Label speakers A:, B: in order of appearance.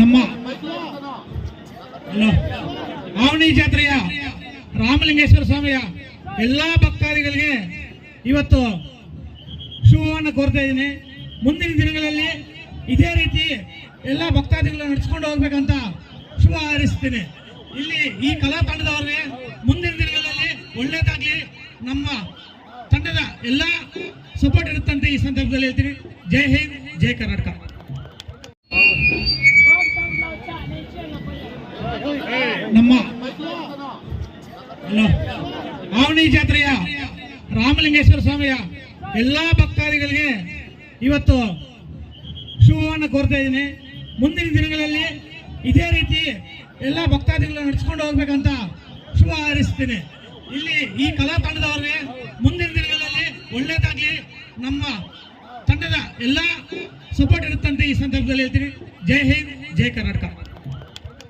A: ನಮ್ಮ ಆವಣಿ ಜಾತ್ರೆಯ ರಾಮಲಿಂಗೇಶ್ವರ ಸ್ವಾಮಿಯ ಎಲ್ಲಾ ಭಕ್ತಾದಿಗಳಿಗೆ ಇವತ್ತು ಶುಭವನ್ನು ಕೋರ್ತಾ ಇದ್ದೀನಿ. ಮುಂದಿನ ದಿನಗಳಲ್ಲಿ ಇದೇ ರೀತಿ ಎಲ್ಲ ಭಕ್ತಾದಿಗಳನ್ನ ನಡೆಸ್ಕೊಂಡು ಹೋಗ್ಬೇಕಂತ ಶುಭ ಹಾರೈಸ್ತೀನಿ. ಇಲ್ಲಿ ಈ ಕಲಾ ತಂಡದವ್ರಿಗೆ ಮುಂದಿನ ದಿನಗಳಲ್ಲಿ ಒಳ್ಳೇದಾಗ್ಲಿ. ನಮ್ಮ ತಂಡದ ಎಲ್ಲ ಸಪೋರ್ಟ್ ಇರುತ್ತಂತೆ ಈ ಸಂದರ್ಭದಲ್ಲಿ ಹೇಳ್ತೀನಿ. ಜೈ ಹಿಂದ್, ಜೈ ಕರ್ನಾಟಕ. ನಮ್ಮ ಆವಣಿ ಜಾತ್ರೆಯ ರಾಮಲಿಂಗೇಶ್ವರ ಸ್ವಾಮಿಯ ಎಲ್ಲಾ ಭಕ್ತಾದಿಗಳಿಗೆ ಇವತ್ತು ಶುಭವನ್ನು ಕೋರ್ತಾ ಇದ್ದೀನಿ. ಮುಂದಿನ ದಿನಗಳಲ್ಲಿ ಇದೇ ರೀತಿ ಎಲ್ಲ ಭಕ್ತಾದಿಗಳನ್ನ ನಡೆಸ್ಕೊಂಡು ಹೋಗ್ಬೇಕಂತ ಶುಭ ಹಾರೈಸ್ತೀನಿ. ಇಲ್ಲಿ ಈ ಕಲಾ ತಂಡದವ್ರಿಗೆ ಮುಂದಿನ ದಿನಗಳಲ್ಲಿ ಒಳ್ಳೇದಾಗ್ಲಿ, ನಮ್ಮ ತಂಡದ ಎಲ್ಲ ಸಪೋರ್ಟ್ ಇರುತ್ತಂತೆ ಈ ಸಂದರ್ಭದಲ್ಲಿ ಹೇಳ್ತೀನಿ. ಜೈ ಹಿಂದ್, ಜೈ ಕರ್ನಾಟಕ.